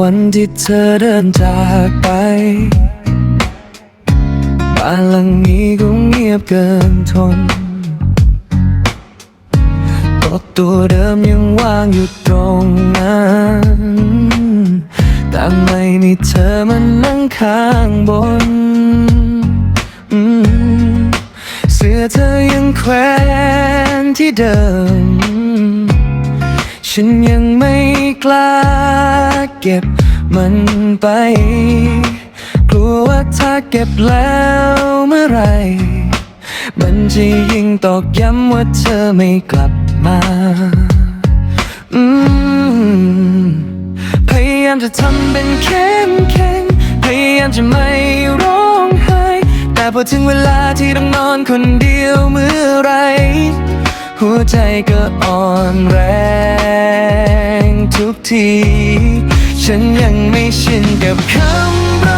วันที่เธอเดินจากไปบ้านหลังนี้ก็เงียบเกินทนโต๊ะตัวเดิมยังว่างอยู่ตรงนั้นแต่ไม่มีเธอมันนั่งข้างบน เสื้อเธอยังแขวนที่เดิม ฉันยังไม่กล้าเก็บมันไป กลัวว่าถ้าเก็บแล้วเมื่อไร มันจะยิ่งตอกย้ำว่าเธอไม่กลับมาอืมพยายามจะทำเป็นเข้มแข็งพยายามจะไม่ร้องไห้ แต่พอถึงเวลาที่ต้องนอนคนเดียวเมื่อไร หัวใจก็อ่อนแรง ทุกที ฉันยังไม่ชินกับคำร้อ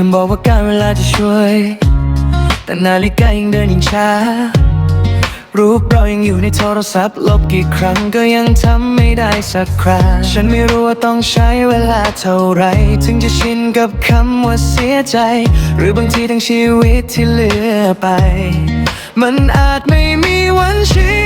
พื่อนบอกว่าการเวลาจะช่วย แต่นาฬิกายังเดินยิ่งช้า รูปเรายังอยู่ในโทรศัพท์ ลบกี่ครั้งก็ยังทำไม่ได้สักครั้งฉันไม่รู้ว่าต้องใช้เวลาเท่าไร ถึงจะชินกับคำว่าเสียใจ หรือบางทีทั้งชีวิตที่เหลือไป มันอาจไม่มีวันชิ